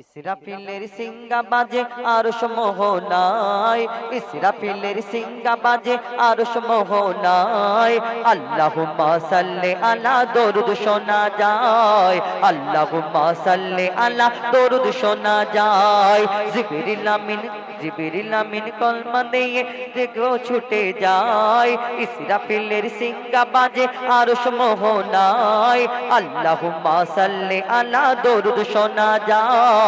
ইসরাফিলের সিঙ্গা বাজে, আর মোহনায় ইসরাফিলের সিঙ্গা বাজে, আর মোহনায় আল্লাহুম্মা সাল্লি আলা দরুদ শোনা যায়। আল্লাহুম্মা সাল্লি আলা দরুদ শোনা যায়। জিবরিল আমিন জিবরিল আমিন কলমা দিয়ে দেখো ছুটে যায়। ইসরাফিলের সিঙ্গা বাজে, আর মোহনায় আল্লাহুম্মা সাল্লি আলা দরুদ শোনা যায়।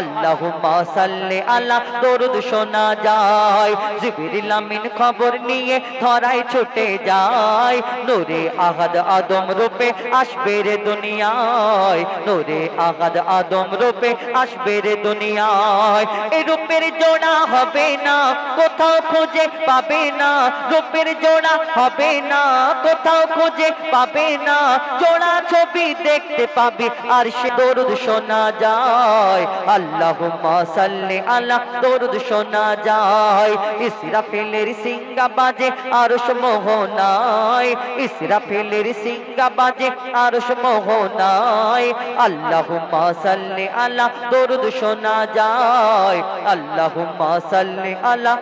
আল্লাহুম্মা সাল্লি আলা দরুদ শোনা যায়। জিবরিল আমিন খবর নিয়ে ধরায় ছুটে যায়। নূরে আহাদ আদম রূপে আসবে রে দুনিয়ায়। নূরে আহাদ আদম রূপে আসবে রে দুনিয়ায়। এই রূপের জোড়া হবে না, কোথাও খুঁজে পাবে না। রূপের জোড়া হবে না, কোথাও খুঁজে পাবে না। জোড়া ছবি দেখতে পাবি, আর সে দরুদ শোনা যায়। আল্লাহুম্মা সাল্লি আলা দরুদ শোনা যায়। ইসরাফিলের সিঙ্গা বাজে আরশ মোহনায় ইসরাফিলের সিঙ্গা বাজে আরশ মোহনায় আল্লাহুম্মা সাল্লি আলা দরুদ শোনা যায়। আল্লাহুম্মা সাল্লি আলা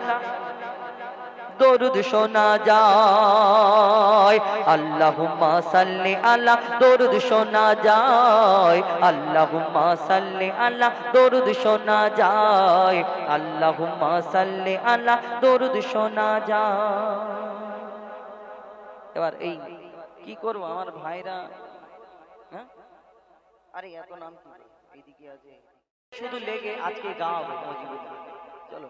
দরুদ শোনা যায়। আল্লাহুম্মা সাল্লি আলা দরুদ শোনা যায়। আল্লাহুম্মা সাল্লি আলা দরুদ শোনা যায়। আল্লাহুম্মা সাল্লি আলা দরুদ শোনা যায়। এবার এই কি করব? আমার ভাইরা হ্যাঁ? আরে, এত নাম কি? এইদিকে আছে। শুধু লেগে আজকে গাও মজিবুল্লাহ চলো।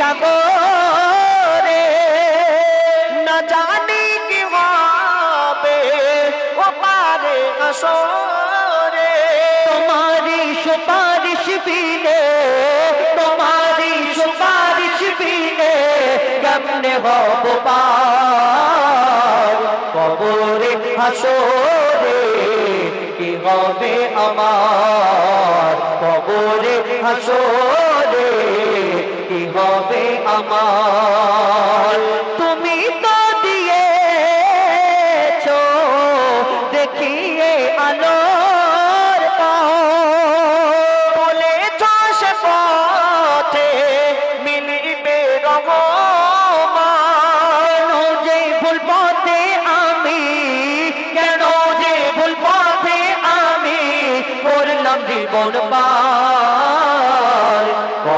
সাগরে। না জানি কি হবে ও পারে হাসরে তোমারি সুপারিশ বিনে তোমারি সুপারিশ বিনে কেমনে হব পার? কবরে হাসরে কি হবে আমার? কবরে হাসরে কি হবে আমার? তুমি তো দিয়েছ দেখিয়ে আলোর বলে চাষ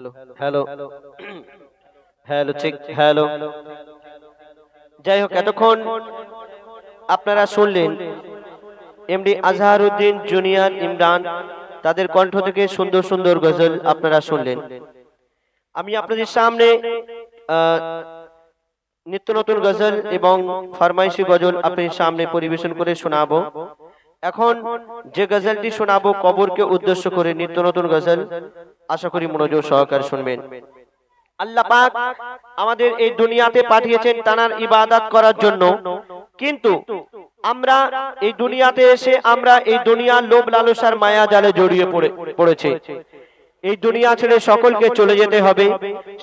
hello hello hello check hello যাই হোক এতক্ষণ আপনারা শুনলেন এমডি আজহারউদ্দিন জুনিয়র ইমরান তাদের কণ্ঠ থেকে সুন্দর সুন্দর গজল আপনারা শুনলেন। আমি আপনাদের সামনে আহ, নিত্য নতুন গজল এবং ফরমাইশি গজল আপনাদের সামনে পরিবেশন করে শোনাবো। এখন যে গজলটি শোনাবো কবরকে উদ্দেশ্য করে নিত্য নতুন গজল। আশা করি মনোযোগ সহকারে শুনবেন। আল্লাহ পাক আমাদের এই দুনিয়াতে পাঠিয়েছেন তানার ইবাদত করার জন্য। কিন্তু আমরা এই দুনিয়াতে এসে আমরা এই দুনিয়ার লোভ লালসার মায়া জালে জড়িয়ে পড়ে পড়েছে। এই দুনিয়া ছেড়ে সকলকে চলে যেতে হবে।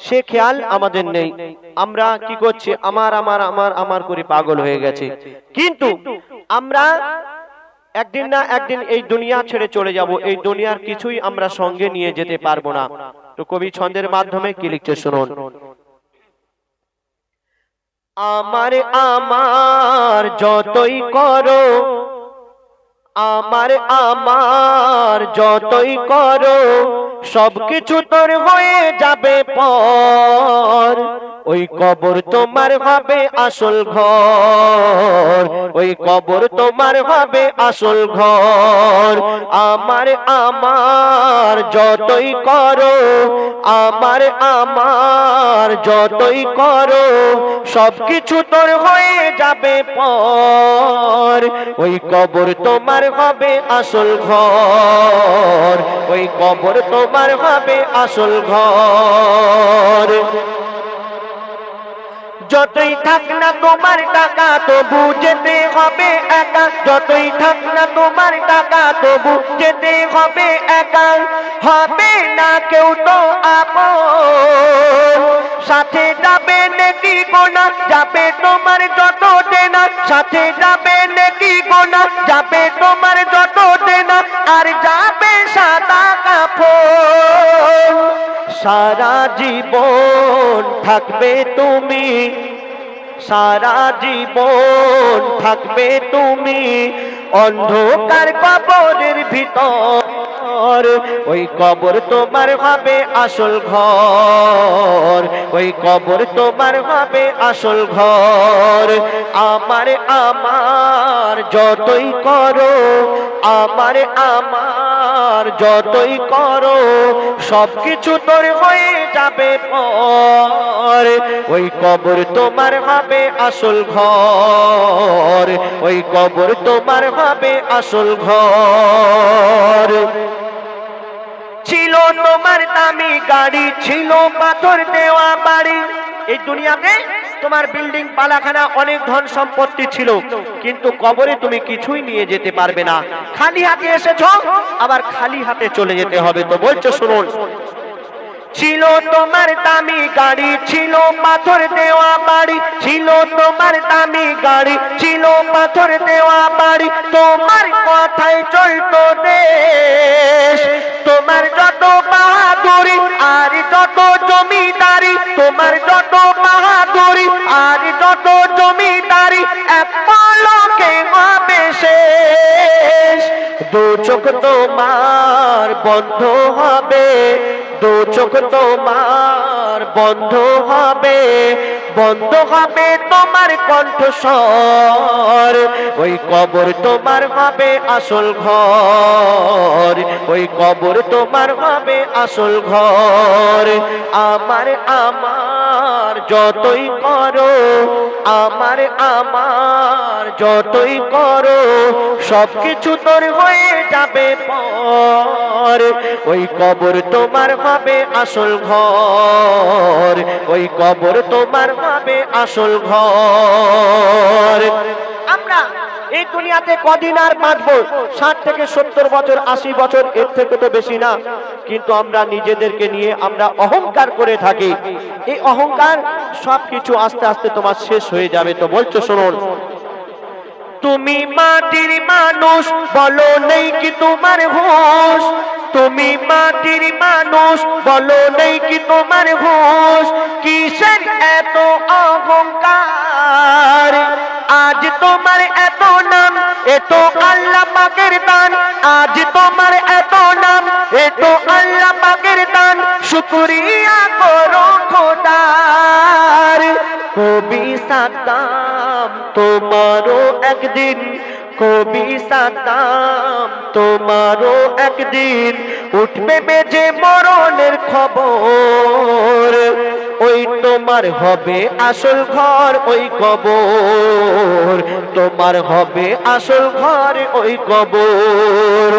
সে খেয়াল আমাদের নেই। আমরা কি করছি? আমার আমার আমার আমার করে পাগল হয়ে গেছে। কিন্তু আমরা একদিন না একদিন এই দুনিয়া ছেড়ে চলে যাব, এই দুনিয়ার কিছুই আমরা সঙ্গে নিয়ে যেতে পারব না। তো কবি ছন্দের মাধ্যমে কি লিখছে শুনুন? আমার আমার যতই করো, আমার আমার যতই করো, সবকিছু তোর হয়ে যাবে পর। ওই কবর তোমার হবে আসল ঘর। ওই কবর তোমার হবে আসল ঘর। আমার আমার যতই করো আমার আমার যতই করো সব কিছু তোর হয়ে যাবে পর। ওই কবর তোমার হবে আসল ঘর। ওই কবর তোমার হবে আসল ঘর। যতই থাক না তোমার টাকা, তবু যেতে হবে একা। যতই থাক না তোমার টাকা, তবু যেতে হবে একা। হবে না কেউ তো আপন। সাথে যাবে নেকি গোনা? যাবে তোমার যত দেনা। সাথে যাবে নেকি গোনা? যাবে তোমার যত দেনা। আর যাবে সাদা কাপড়। সারা জীবন থাকবে তুমি সারা জীবন থাকবে তুমি অন্ধকার কবরের ভিতর। ওই কবর তোমার হবে আসল ঘর। ওই কবর তোমার হবে আসল ঘর। আমার আমার, যতই করো, আমার আমার যতই করো, সবকিছু তোর হয়ে যাবে পর। ওই কবর তোমার হবে আসল ঘর। ওই কবর তোমার হবে আসল ঘর। ছিল তোমার দামি গাড়ি, ছিল পাথর দেওয়া বাড়ি। এই দুনিয়াতে তোমার বিল্ডিং পালাখানা অনেক ধন সম্পত্তি ছিল। কিন্তু কবরে তুমি কিছুই নিয়ে যেতে পারবে না। খালি হাতে এসেছ, আবার খালি হাতে চলে যেতে হবে তো। বলছো, শুনুন। ছিল তোমার দামি গাড়ি, ছিল পাথর দেওয়া বাড়ি, ছিল তোমার দামি গাড়ি, ছিল পাথর দেওয়া বাড়ি। তোমার কথায় চলতো দেশ, তোমার যত বাহাদুরি আর যত জমিদারি তোমার যত বাহাদুরি আর যত জমিদারি এক পলকে শেষ। দু চোখ তোমার বন্ধ হবে। দু চোখ তোমার বন্ধ হবে। বন্ধ হবে তোমার কণ্ঠস্বর। ওই কবর তোমার হবে আসল ঘর। ওই কবর তোমার হবে আসল ঘর। আমার আমার যতই করো, আমার আমার যতই করো, সবকিছু তোর হয়ে যাবে পর। ওই কবর তোমার ভাবে আসল ঘর। ওই কবর তোমার ভাবে আসল ঘর। আমরা এই দুনিয়াতে কদিন আর বাঁচবো? ষাট থেকে সত্তর বছর, আশি বছর, এর থেকে তো বেশি না। কিন্তু আমরা নিজেদেরকে নিয়ে আমরা অহংকার করে থাকি। এই অহংকার সবকিছু আস্তে আস্তে তোমার শেষ হয়ে যাবে তো বলছো, শুনুন। তুমি মাটির মানুষ, বলো নেই কি তোমার হুঁশ। তুমি মাটির মানুষ, বলো নেই কি তোমার হুঁশ। কিসের এত অহংকার? আজ তোমার এত আল্লাহ পাকের দান, আজ তোমার এত নাম। এ তো আল্লাহ পাকের দান, শুকরিয়া করো খোদার। কবি সাদ্দাম, তোমারও একদিন। কবি সাদ্দাম, তোমারও একদিন। উঠবে বেজে মরণের খবর। ওই তোমার হবে আসল ঘর, ওই কবর। তোমার হবে আসল ঘর, ওই কবর।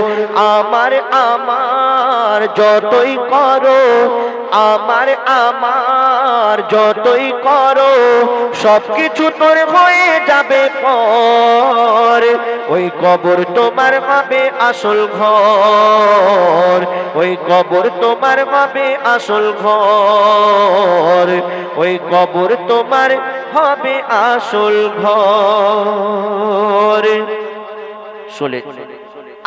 আমার আমার যতই করো, আমার আমার যতই করো, সবকিছু তোর হয়ে যাবে পর। ওই কবর তোমার হবে আসল ঘর। ওই কবর তোমার হবে আসল ঘর। ওই কবর তোমার হবে আসল ঘর। চলে।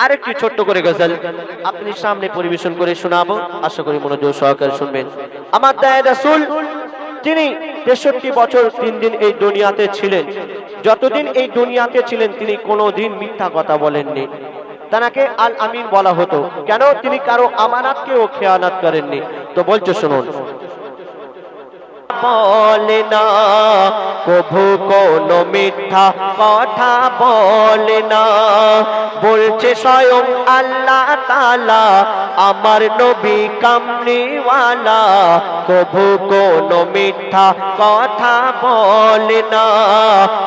আরেকটি ছোট্ট করে গজল আপনি সামনে পরিবেশন করে শোনাবো। আশা করি মনোযোগ সহকারে শুনবেন। আমার দায় রাসূল তিনি তেষট্টি বছর তিন দিন এই দুনিয়াতে ছিলেন। যতদিন এই দুনিয়াতে ছিলেন, তিনি কোনোদিন মিথ্যা কথা বলেননি। তাকে আল আমিন বলা হতো, কেন? তিনি কারও আমানাতকেও খেয়ানাত করেননি। তো বলছো শুনুন বলে না। কভু কোনো মিথ্যা কথা বলে না। বলছে স্বয়ং আল্লাহ তালা আমার নবী কামনিওয়ালা কভু কোনো মিথ্যা কথা বলে না।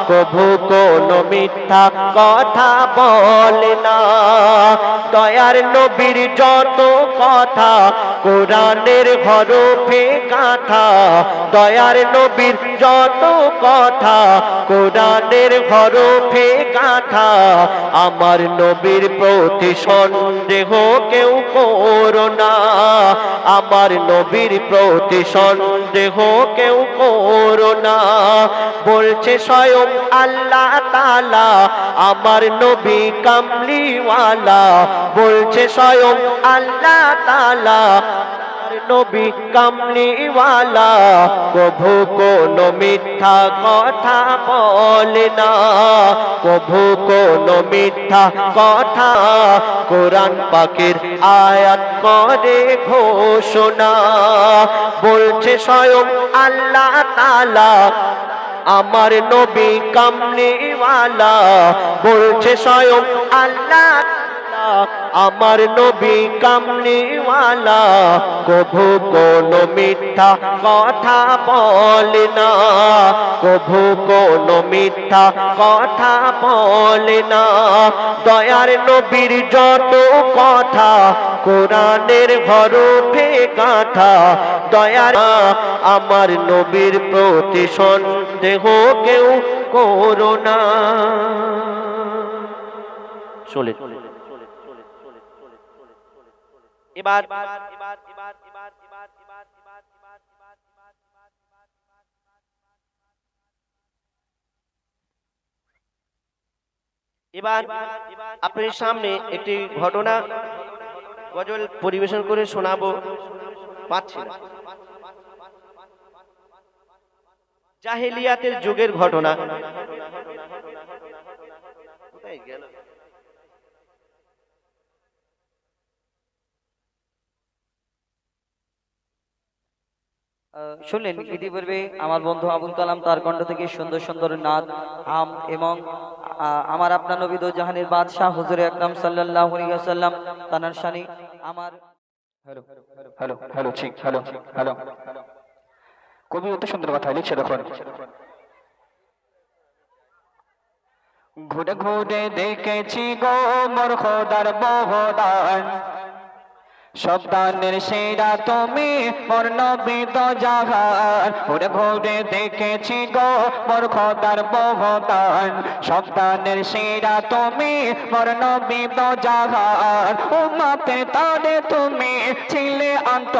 কভু কোনো মিথ্যা কথা বলে না। দয়ার নবীর যত কথা, কোরআনের হরফে গাথা দয়ার নবীর যত কথা, কোরআনের হরফে গাথা, আমার নবীর প্রতি সন্দেহ কেউ করো না। আমার নবীর প্রতি সন্দেহ কেউ করো না। বলছে স্বয়ং আল্লাহ তালা আমার নবী কামলিওয়ালা। বলছে স্বয়ং আল্লাহ তালা নবী কামলিওয়ালা কভু কোনো মিথ্যা কথা বলে না। কভু কোনো মিথ্যা কথা কোরআন পাকের আয়াত করে ঘোষণা। বলছে স্বয়ং আল্লাহ তালা আমার নবী কামলিওয়ালা, বলছে স্বয়ং আল্লাহ আমার নবী কামলিওয়ালা, কভু কোনো মিথ্যা কথা বলে না। কভু কোনো মিথ্যা কথা বলে না। দয়ার নবীর যত কথা, কোরআনের হরফে গাথা। দয়ার আমার নবীর প্রতি সন্দেহ কেউ করোনা চলে। এবার এবার আপনার সামনে একটি ঘটনা গজল পরিবেশন করে শোনাবো পাচ্ছি জাহেলিয়াতের যুগের ঘটনা। কোথায় গেল? শুনলেন ইতিপূর্বে আমার বন্ধু আবুল কালাম তার কণ্ঠ থেকে সুন্দর সুন্দর নাদ আম এবং আমার আপনার নবী দো জাহানের বাদশাহ হুজুর আকরাম সাল্লাল্লাহু আলাইহি ওয়াসাল্লাম তানার শানি আমার হ্যালো হ্যালো হ্যালো ঠিক হ্যালো হ্যালো। কবি অত সুন্দর কথা লিখছে দেখুন। ঘুরে ঘুরে দেখেছি গো মোর খোদার বহদান। সন্তানের সেরা তুমি, মোর নবী তো জাহান। ঘুরে ভোরে দেখেছি গো, মোর খোদার বহদান সবদানের সেরা তুমি, মোর নবী তো জাহান। উম্মতের তারে তুমি ছিলে অন্ত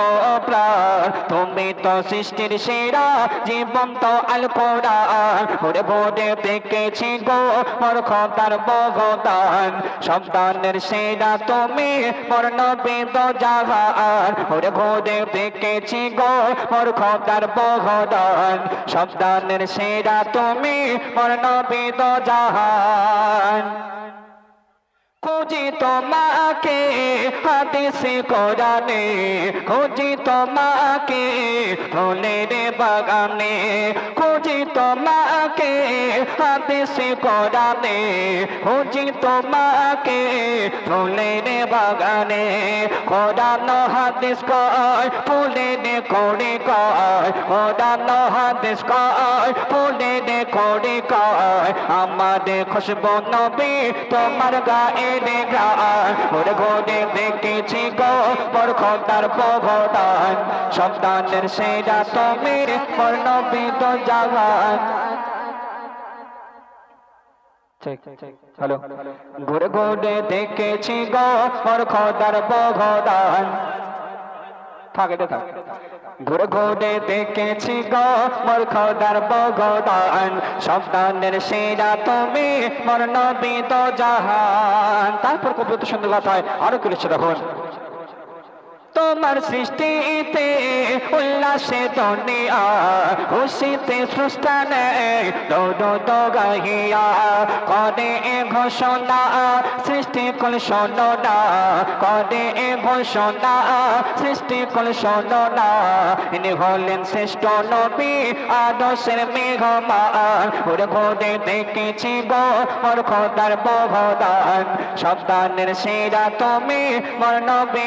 প্রাণ তুমি তো সৃষ্টির সেরা জীবন তো আল কোরআন ঘুরে ঘুরে দেখেছি গো, মোর খোদার বহদান সন্তানের সেরা তুমি, মোর নবী তো জাহান। ঘুরে ঘুরে দেখেছি গো, মোর খোদার বহদান সন্তানের সেরা তুমি, মোর তো জাহান। খুঁজি তোমাকে, হাদিসে কোরআনে। খুঁজি তোমাকে, ফুলের বাগানে। খুঁজি তোমাকে, হাদিসে কোরআনে। খুঁজি তোমাকে, ফুলের বাগানে। কোরআন হাদিস কয়, ফুলের কোড়ে কয়। কোরআন হাদিস কয়, ফুলের কোড়ে আমাদের খুশবু নবী তোমার গায়ে গান ওর ঘোড়ে দেখেছি গো মোর খোদার ভগবান সন্তানের সেরা তুমি, মোর নবী তো জাগান। হ্যালো। ঘুরে ঘুরে দেখেছি গো মোর খোদার ভগবান থাকে, থাক। ঘুরে দেখেছি গো মোর খোদার ভগবান সন্তানের সেরা তুমি মর নবী তো জাহান। তারপর কবি তো সুন্দর কথা হয় আরও কিছু দেখুন। তোমার সৃষ্টিতে উল্লাসে দুনিয়া, খুশিতে সৃষ্টানে দৌড় দগাইয়া করে এ ঘোষণা, সৃষ্টি কল শোনো না করে এ ঘোষণা, সৃষ্টি কল শোনো না ইনি হলেন শ্রেষ্ঠ নবী, আদর্শের মেঘমান ওরে ঘোরে দেখেছি গো মোর খোদার বহদান সন্তানের সেরা তুমি মোর নবী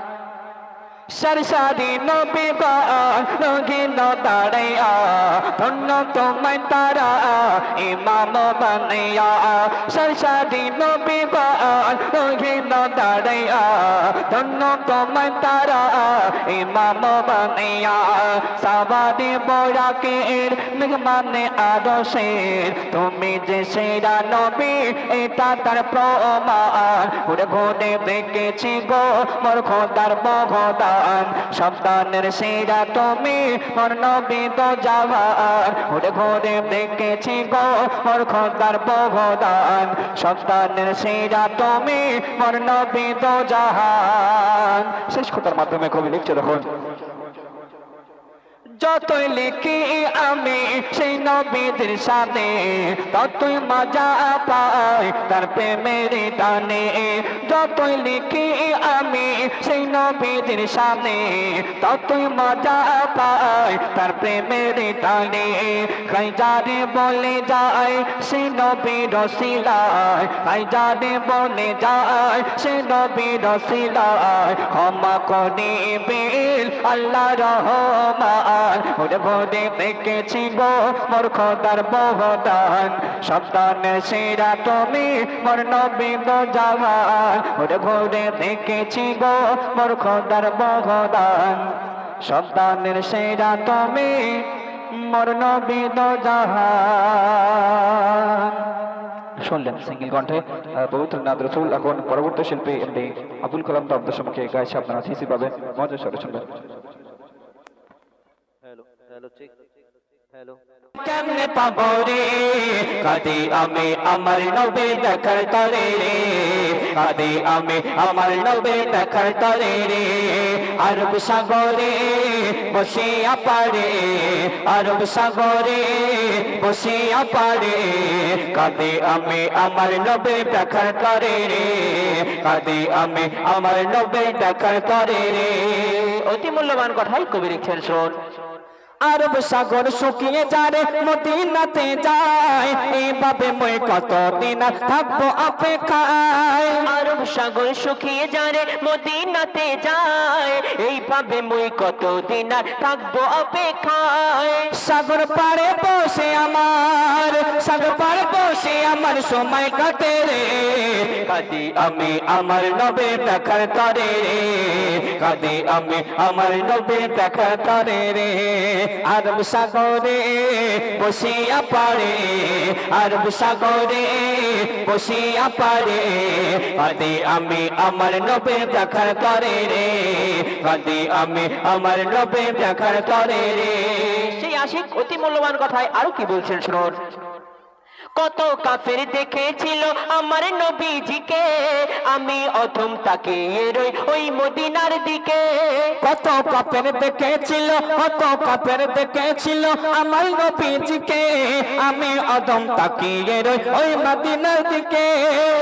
সরসারি নবী গান রঙিন দাঁড়াইয়া ধন্য তোমায় তারা, ইমাম বানাইয়া সরসারি নবী গান রঙিন দাঁড়াইয়া ধন্য তোমায় তারা, ইমাম বানাইয়া সাবাদি বোরাকের মেঘমানে আদর্শের, তুমি যে সেরা নবী, এটা তার প্রমাণ। ঘুরে দেখেছি গো মোর খোদার বহদান সন্তানের সেরা তুমি, মোর নবী তো জাহান ওর ঘুরে দেখেছি গো, মোর খোদার বহদান সন্তানের সেরা তুমি, মোর নবী তো জাহান শেষ কথার মাধ্যমে কবি লিখছে, দেখুন। যতই লিখি আমি সেই নবীদের সামনে ততই মজা পাই তার প্রেমের টানে। যতই লিখি আমি সেই নবীদের সামনে ততই মজা পাই তার প্রেমের টানে। খাই যারে বলে যায় সেই নবীর রসিলায় খাই যারে বলে যায় সেই নবীর রসিলায় ক্ষমা করে বেল আল্লাহ ওরে ভোরে দেখেছি গো মোর খোদার বহদান সন্তানের সেরা তুমি মোর নবী তো জাহান। ওরে ভোরে দেখেছি গো মোর খোদার বহদান সন্তানের সেরা তুমি মোর নবী তো জাহান। শুনলেন সিঙ্গেল কণ্ঠে পবিত্র নাদ রসুল, এখন পরবর্তী শিল্পী এমডি আব্দুল কালাম তো আব্দুল সম্মুখে গাইছে, আপনারা থিসি পাবে মজার সাথে শুনবেন হ্যালো হ্যালো চেক হ্যালো কেমনে পাবো রে? কাদি আমি আমার নবে দেখার তরে রে। কাদি আমি আমার নবে দেখার তরে রে। আরব সাগরে আরব সাগরে কাদি আমি আমার নবে দেখার তরে রে। কাদি আমি আমার নবে দেখার তরে রে। অতি মূল্যবান কথাই কবি লিখছেন, শোন। আরব সাগর শুকিয়ে যারে মদিনাতে যায়। এইভাবে মই কত দিন থাকব অপেক্ষায়? আরব সাগর শুকিয়ে যারে মদিনাতে যায়। এইভাবে মই কত দিন আর থাকব অপেক্ষায়? সাগর পাড়ে বসে আমার, সাগর পাড়ে বসে আমার সময় কাটে রে। কাদি আমি আমার নবে দেখার তরে রে। কাদি আমি আমার নবে দেখার তরে রে। আরব সাগরে বসিয়া পারে আরব সাগরে বসিয়া পারে কাদি আমি আমার নবে দেখার করে রে, কাদি আমি আমার নবে দেখার করে রে। সেই আশিক অতি মূল্যবান কথায় আরও কি বলছেন শুনুন? কত কাফের দেখেছিল আমার নবীজিকে। আমি অথম তাকে রই ওই মদিনার দিকে। কত কাপের দেখেছিল কত কাপের দেখেছিল আমার নবীজিকে। আমি অদম তাকিয়ে রই ওই মদিনার দিকে।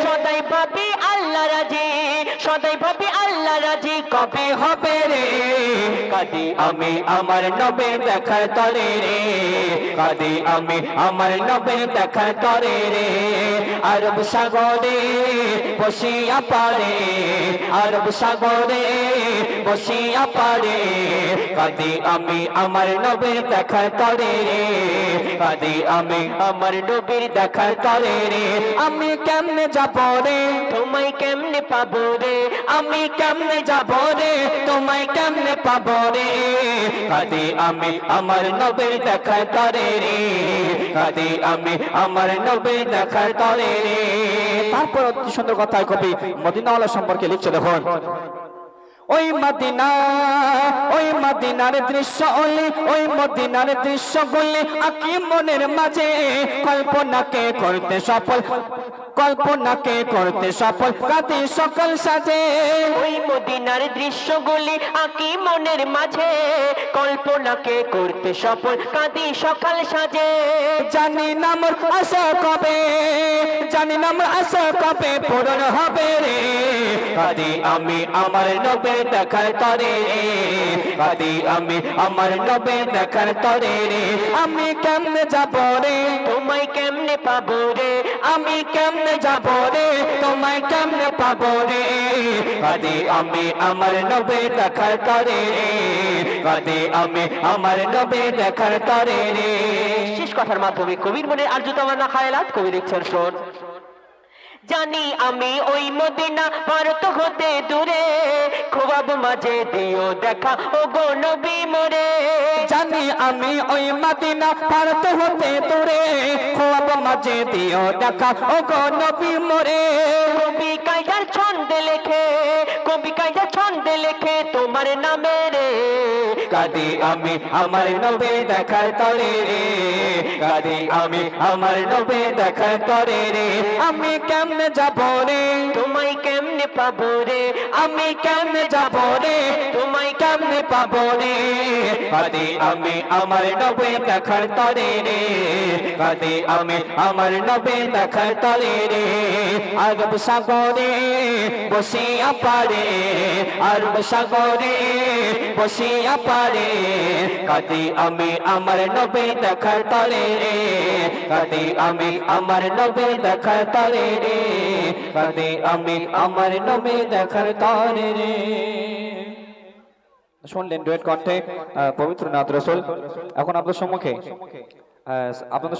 সদাই ভাবি আল্লাহ রাজি সদাই ভাবি আল্লাহ রাজি কবে হবে রে? কাদি আমি আমার নবে দেখার তরে রে। কাদি আমি আমার নবে দেখার তরে রে আরব সাগরে বসিয়া পারে আরব সাগরে বসিয়া পারে কাদি আমি আমার নবে দেখার তরে রে। কাদি আমি আমার নবীর দেখার তরে রে। আমি কেমনে যাব রে? তোমায় কেমনে পাবো রে? আমি কেমনে যাব রে? তোমায় কেমনে পাবো রে? কাদি আমি আমার নবের দেখার তরে রে। কাদি আমি আমার নবের দেখার তরে রে। তারপর অতি সুন্দর কথায় কবি মদিনাওয়ালা সম্পর্কে লিখছে দেখুন। ওই মদিনা, ওই মদিনার দৃশ্য ওলি ওই মদিনার দৃশ্য বলি আকি মনের মাঝে। কল্পনাকে করতে সফল। কল্পনাকে করতে সফল। কাতে সকল সাজে। ওই মদিনার দৃশ্যগুলি আঁকি মনের মাঝে। কল্পনাকে করতে সফল। কাঁদি সকাল সাজে। জানি নামর আশা কবে জানি নামর আশা কবে পূরণ হবে রে। কাদি আমি আমার নবে দেখার তরে। রে কাদি আমি আমার নবে দেখার তরে রে। আমি কেমনে যাব রে? তোমায় কেমনে পাবো রে? আমি কেমনে যাব রে? তোমায় কেমনে পাব রে? কাদি আমি আমার নবে দেখার তরে রে। কাদি আমি আমার নবে দেখার তরে রে। শেষ কথার মাধ্যমে কবির মনে আর্যতমানা খায়লাত কবি লিখছেন শোন। জানি আমি ওই মদিনা ভারত হতে দূরে। খোয়াব মাঝে দিও দেখা ও গো নবী মোরে। জানি আমি ওই মদিনা ভারত হতে দূরে। খোয়াব মাঝে দিও দেখা ও গো নবী মোরে। কবি কাজার ছন্দে লেখে কবি ছন্দে লেখে তোমার নামে রে। কাদি আমি আমার নবে দেখার তরে রে। কাদি আমি আমার নবে দেখার তরে রে। আমি কেমনে যাব রে? তোমায় কেমনে পাবো রে? আমি কেমনে যাব রে? তোমায় কেমনে পাবো রে? কাদি আমি আমার নবে দেখার তরে রে। কাদি আমি আমার নবে দেখার তরে রে। আরব সাগরে বসিয়া পারে আরব সাগরে বসিয়া পারে। কাদি আমি আমার নবে দেখার তরে রে। কাদি আমি আমার নবে দেখার তরে রে। কাদি আমি আমার নবে দেখার তরে রে। শুনলেন ডুয়েট কণ্ঠে আহ, পবিত্র নাথ রসুল। এখন আপনার সম্মুখে আপনাদের